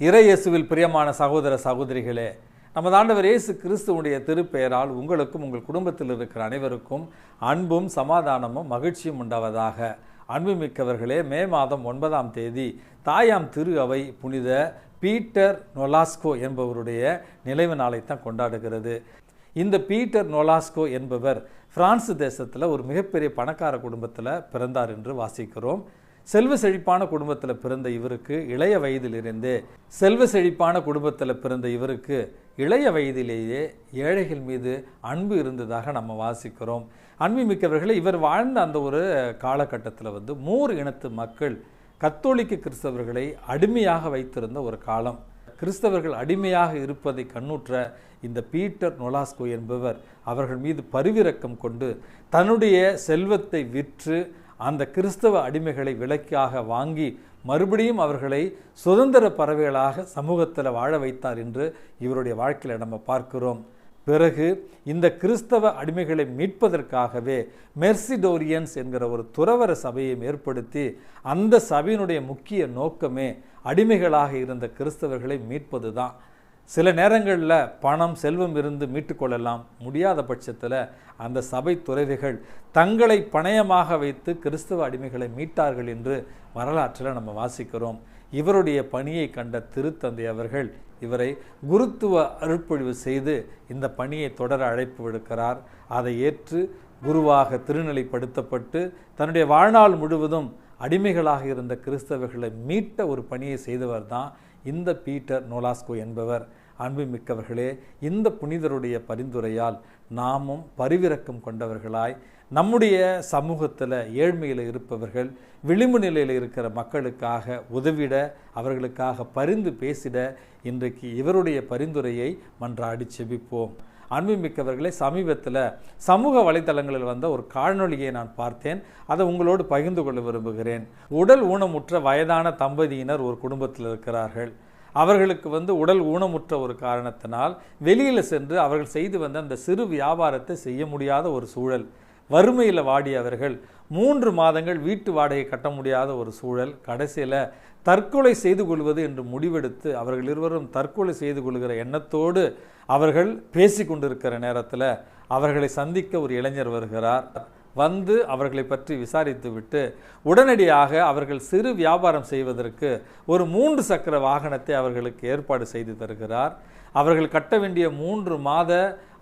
இறையேசுவில் பிரியமான சகோதர சகோதரிகளே நமது ஆண்டவர் இயேசு கிறிஸ்துவனுடைய திருப்பெயரால் உங்களுக்கும் உங்கள் குடும்பத்தில் இருக்கிற அனைவருக்கும் அன்பும் சமாதானமும் மகிழ்ச்சியும் உண்டாவதாக. அன்புமிக்கவர்களே மே மாதம் ஒன்பதாம் தேதி தாயாம் திரு அவை புனித பீட்டர் நொலாஸ்கோ என்பவருடைய நினைவு நாளைத்தான் கொண்டாடுகிறது. இந்த பீட்டர் நொலாஸ்கோ என்பவர் பிரான்ஸ் தேசத்தில் ஒரு மிகப்பெரிய பணக்கார குடும்பத்தில் பிறந்தார் என்று வாசிக்கிறோம். செல்வ செழிப்பான குடும்பத்தில் பிறந்த இவருக்கு இளைய வயதிலிருந்தே செல்வ செழிப்பான குடும்பத்தில் பிறந்த இவருக்கு இளைய வயதிலேயே ஏழைகள் மீது அன்பு இருந்ததாக நம்ம வாசிக்கிறோம். அன்பு மிக்கவர்களை இவர் வாழ்ந்த அந்த ஒரு காலகட்டத்தில் வந்து மூர் இனத்து மக்கள் கத்தோலிக்க கிறிஸ்தவர்களை அடிமையாக வைத்திருந்த ஒரு காலம். கிறிஸ்தவர்கள் அடிமையாக இருப்பதை கண்ணுற்ற இந்த பீட்டர் நொலாஸ்கோ என்பவர் அவர்கள் மீது பரிவிரக்கம் கொண்டு தன்னுடைய செல்வத்தை விற்று அந்த கிறிஸ்தவ அடிமைகளை விலைக்காக வாங்கி மறுபடியும் அவர்களை சுதந்திர பறவைகளாக சமூகத்தில் வாழ வைத்தார் என்று இவருடைய வாழ்க்கையில் நம்ம பார்க்கிறோம். பிறகு இந்த கிறிஸ்தவ அடிமைகளை மீட்பதற்காகவே மெர்சிடோரியன்ஸ் என்கிற ஒரு துறவர சபையை ஏற்படுத்தி அந்த சபையினுடைய முக்கிய நோக்கமே அடிமைகளாக இருந்த கிறிஸ்தவர்களை மீட்பது தான் சில நேரங்களில் பணம் செல்வம் இருந்து மீட்டுக்கொள்ளலாம் முடியாத பட்சத்தில் அந்த சபை துறவிகள் தங்களை பணயமாக வைத்து கிறிஸ்தவ அடிமைகளை மீட்டார்கள் என்று வரலாற்றில் நம்ம வாசிக்கிறோம். இவருடைய பணியை கண்ட திருத்தந்தை அவர்கள் இவரை குருத்துவ அருட்பொழிவு செய்து இந்த பணியை தொடர அழைப்பு விடுக்கிறார். அதை ஏற்று குருவாக திருநிலைப்படுத்தப்பட்டு தன்னுடைய வாழ்நாள் முழுவதும் அடிமைகளாக இருந்த கிறிஸ்தவர்களை மீட்ட ஒரு பணியை செய்தவர் தான் இந்த பீட்டர் நோலாஸ்கோ என்பவர் அன்புமிக்கவர்களே இந்த புனிதருடைய பரிந்துரையால் நாமும் பரிவிறக்கம் கொண்டவர்களாய் நம்முடைய சமூகத்தில் ஏழ்மையில் இருப்பவர்கள் விளிம்பு நிலையில் இருக்கிற மக்களுக்காக உதவிட அவர்களுக்காக பரிந்து பேசிட இன்றைக்கு இவருடைய பரிந்துரையை மன்றாடி செபிப்போம். அன்புமிக்கவர்களை சமீபத்தில் சமூக வலைத்தளங்களில் வந்த ஒரு காணொலியை நான் பார்த்தேன். அதை உங்களோடு பகிர்ந்து கொள்ள விரும்புகிறேன். உடல் ஊனமுற்ற வயதான தம்பதியினர் ஒரு குடும்பத்தில் இருக்கிறார்கள். அவர்களுக்கு வந்து உடல் ஊனமுற்ற ஒரு காரணத்தினால் வெளியில் சென்று அவர்கள் செய்து வந்த அந்த சிறு வியாபாரத்தை செய்ய முடியாத ஒரு சூழல். வறுமையில் வாடிய அவர்கள் மூன்று மாதங்கள் வீட்டு வாடகை கட்ட முடியாத ஒரு சூழல் கடைசியில் தற்கொலை செய்து கொள்வது என்று முடிவெடுத்து அவர்கள் இருவரும் தற்கொலை செய்து கொள்கிற எண்ணத்தோடு அவர்கள் பேசி கொண்டிருக்கிற நேரத்தில் அவர்களை சந்திக்க ஒரு இளைஞர் வருகிறார். வந்து அவர்களை பற்றி விசாரித்துவிட்டு உடனடியாக அவர்கள் சிறு வியாபாரம் செய்வதற்கு ஒரு மூன்று சக்கர வாகனத்தை அவர்களுக்கு ஏற்பாடு செய்து தருகிறார். அவர்கள் கட்ட வேண்டிய மூன்று மாத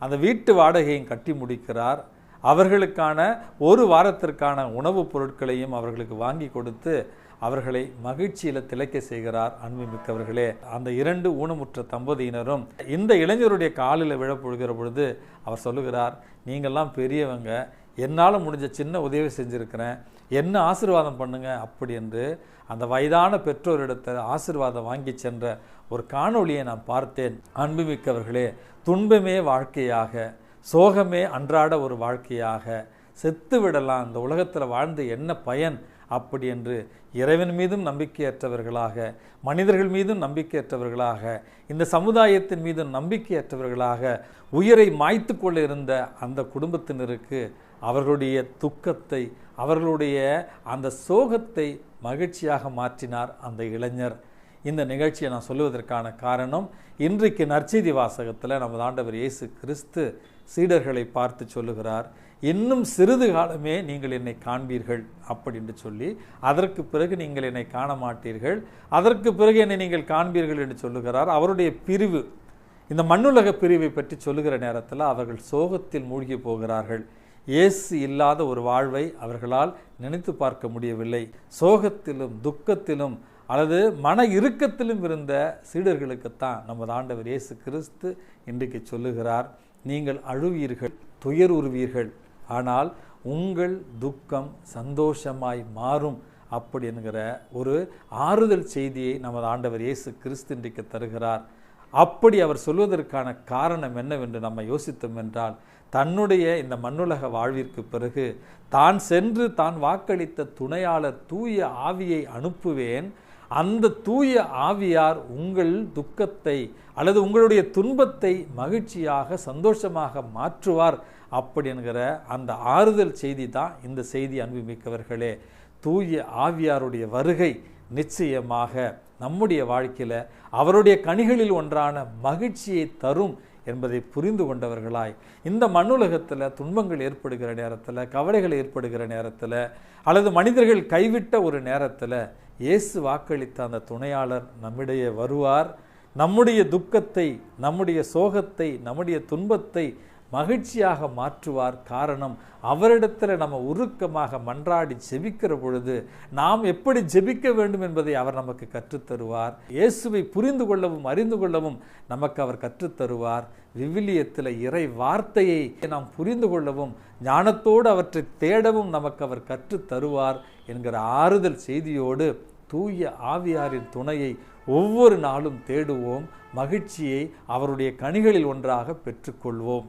அந்த வீட்டு வாடகையும் கட்டி முடிக்கிறார். அவர்களுக்கான ஒரு வாரத்திற்கான உணவுப் பொருட்களையும் அவர்களுக்கு வாங்கி கொடுத்து அவர்களை மகிழ்ச்சியில் திளைக்க செய்கிறார் அன்பு மிக்கவர்களே அந்த இரண்டு ஊனமுற்ற தம்பதியினரும் இந்த இளைஞருடைய காலில் விழப்பொழுகிற பொழுது அவர் சொல்லுகிறார் நீங்கள்லாம் பெரியவங்க என்னால் முடிஞ்ச சின்ன உதவி செஞ்சுருக்கிறேன். என்ன ஆசிர்வாதம் பண்ணுங்க? அப்படி என்று அந்த வயதான பெற்றோரிடத்தை ஆசிர்வாதம் வாங்கி சென்ற ஒரு காணொளியை நான் பார்த்தேன். அன்புமிக்கவர்களே துன்பமே வாழ்க்கையாக சோகமே அன்றாட ஒரு வாழ்க்கையாக செத்து விடலாம். இந்த உலகத்தில் வாழ்ந்து என்ன பயன்? அப்படி என்று இறைவன் மீதும் நம்பிக்கையற்றவர்களாக மனிதர்கள் மீதும் நம்பிக்கையற்றவர்களாக இந்த சமுதாயத்தின் மீதும் நம்பிக்கையற்றவர்களாக உயிரை மாய்த்து கொள்ள இருந்த அந்த குடும்பத்தினருக்கு அவர்களுடைய துக்கத்தை அவர்களுடைய அந்த சோகத்தை மகிழ்ச்சியாக மாற்றினார் அந்த இளைஞர். இந்த நிகழ்ச்சியை நான் சொல்லுவதற்கான காரணம் இன்றைக்கு நற்செய்தி வாசகத்தில் நமது ஆண்டவர் இயேசு கிறிஸ்து சீடர்களை பார்த்து சொல்லுகிறார் இன்னும் சிறிது காலமே நீங்கள் என்னை காண்பீர்கள் அப்படின்னு சொல்லி அதற்கு பிறகு நீங்கள் என்னை காண மாட்டீர்கள் அதற்கு பிறகு என்னை நீங்கள் காண்பீர்கள் என்று சொல்லுகிறார். அவருடைய பிரிவு இந்த மண்ணுலக பிரிவை பற்றி சொல்லுகிற நேரத்தில் அவர்கள் சோகத்தில் மூழ்கி போகிறார்கள். இயேசு இல்லாத ஒரு வாழ்வை அவர்களால் நினைத்து பார்க்க முடியவில்லை. சோகத்திலும் துக்கத்திலும் அல்லது மன இறுக்கத்திலும் இருந்த சீடர்களுக்குத்தான் நமது ஆண்டவர் இயேசு கிறிஸ்து இன்றைக்கு சொல்லுகிறார். நீங்கள் அழுவீர்கள் துயர் உருவீர்கள் ஆனால் உங்கள் துக்கம் சந்தோஷமாய் மாறும் அப்படி என்கிற ஒரு ஆறுதல் செய்தியை நமது ஆண்டவர் இயேசு கிறிஸ்து இன்றைக்கு தருகிறார். அப்படி அவர் சொல்வதற்கான காரணம் என்னவென்று நம்ம யோசித்தோம் என்றால் தன்னுடைய இந்த மண்ணுலக வாழ்விற்கு பிறகு தான் சென்று தான் வாக்களித்த துணையாளர் தூய ஆவியை அனுப்புவேன் அந்த தூய ஆவியார் உங்கள் துக்கத்தை அல்லது உங்களுடைய துன்பத்தை மகிழ்ச்சியாக சந்தோஷமாக மாற்றுவார் அப்படி என்கிற அந்த ஆறுதல் செய்தி தான் இந்த செய்தி அன்புமிக்கவர்களே. தூய ஆவியாருடைய வருகை நிச்சயமாக நம்முடைய வாழ்க்கையில் அவருடைய கனிகளில் ஒன்றான மகிழ்ச்சியை தரும் என்பதை புரிந்து கொண்டவர்களாய். இந்த மண்ணுலகத்தில் துன்பங்கள் ஏற்படுகிற நேரத்தில் கவலைகள் ஏற்படுகிற நேரத்தில் அல்லது மனிதர்கள் கைவிட்ட ஒரு நேரத்தில் இயேசு வாக்களித்த அந்த துணையாளர் நம்மிடையே வருவார். நம்முடைய துக்கத்தை நம்முடைய சோகத்தை நம்முடைய துன்பத்தை மகிழ்ச்சியாக மாற்றுவார் காரணம் அவரிடத்தில் நம்ம உருக்கமாக மன்றாடி ஜெபிக்கிற பொழுது நாம் எப்படி ஜெபிக்க வேண்டும் என்பதை அவர் நமக்கு கற்றுத்தருவார். இயேசுவை புரிந்து கொள்ளவும் அறிந்து கொள்ளவும் நமக்கு அவர் கற்றுத்தருவார். விவிலியத்தில் இறை வார்த்தையை நாம் புரிந்து கொள்ளவும் ஞானத்தோடு அவற்றை தேடவும் நமக்கு அவர் கற்றுத்தருவார் என்கிற ஆறுதல் செய்தியோடு தூய ஆவியாரின் துணையை ஒவ்வொரு நாளும் தேடுவோம். மகிழ்ச்சியை அவருடைய கனிகளில் ஒன்றாக பெற்றுக்கொள்வோம்.